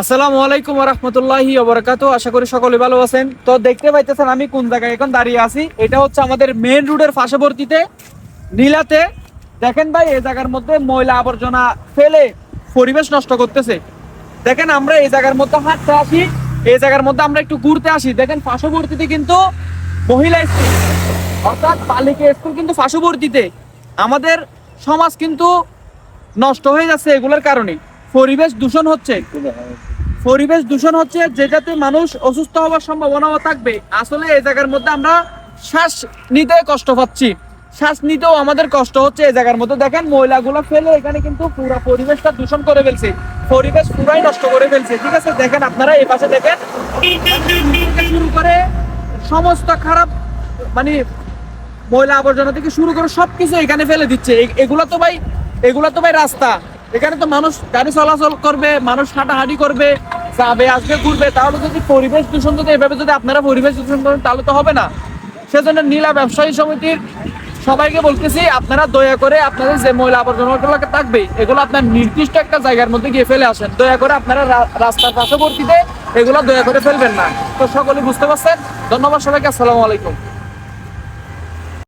আসসালামু আলাইকুম রহমতুল্লাহি ওবরাকাতু আশা করি সকলে ভালো আছেন। তো দেখতে পাইতেছেন আমি কোন জায়গায় এখন দাঁড়িয়ে আছি। এটা হচ্ছে আমাদের মেন রোডের পার্শ্ববর্তীতে, নীলাতে। দেখেন ভাই, এই জায়গার মধ্যে ময়লা আবর্জনা ফেলে পরিবেশ নষ্ট করতেছে। দেখেন, আমরা এই জায়গার মধ্যে হাঁটতে আসি, এই জায়গার মধ্যে আমরা একটু ঘুরতে আসি। দেখেন, পার্শ্ববর্তীতে কিন্তু মহিলা স্কুল। অর্থাৎ বালিকা স্কুল কিন্তু পার্শ্ববর্তীতে। আমাদের সমাজ কিন্তু নষ্ট হয়ে যাচ্ছে এগুলোর কারণে। পরিবেশ দূষণ হচ্ছে। পরিবেশ দূষণ হচ্ছে যেটাতে মানুষ অসুস্থ হওয়ার সম্ভাবনাও থাকবে। আসলে এই জায়গার মধ্যে আমরা শ্বাস নিতে কষ্ট পাচ্ছি। শ্বাস নিতেও আমাদের কষ্ট হচ্ছে এই জায়গার মধ্যে। দেখেন ময়লাগুলো ফেলে এখানে কিন্তু পুরো পরিবেশটা দূষণ করে ফেলছে। পরিবেশ পুরাই নষ্ট করে ফেলছে। ঠিক আছে দেখেন আপনারা এই পাশে দেখেন। শুরু করে সমস্ত খারাপ মানে ময়লা আবর্জনা থেকে শুরু করে সবকিছু এখানে ফেলে দিচ্ছে। এগুলো তো ভাই এগুলো তো ভাই রাস্তা। এখানে তো মানুষ গাড়ি চলাচল করবে, মানুষ হাঁটাহাঁটি করবে, যাবে, আসবে, ঘুরবে। তাহলে যদি পরিবেশ দূষণ যদি এভাবে যদি আপনারা পরিবেশ দূষণ করেন, তাহলে তো হবে না। সেজন্য নীলা ব্যবসায়ী সমিতির সবাইকে বলতেছি, আপনারা দয়া করে আপনাদের যে ময়লা আবর্জনাগুলো থাকবে, এগুলো আপনার নির্দিষ্ট একটা জায়গার মধ্যে গিয়ে ফেলে আসেন। দয়া করে আপনারা রাস্তার পার্শ্ববর্তীতে এগুলো দয়া করে ফেলবেন না। তো সকলে বুঝতে পারছেন? ধন্যবাদ সবাইকে, আসসালামু আলাইকুম।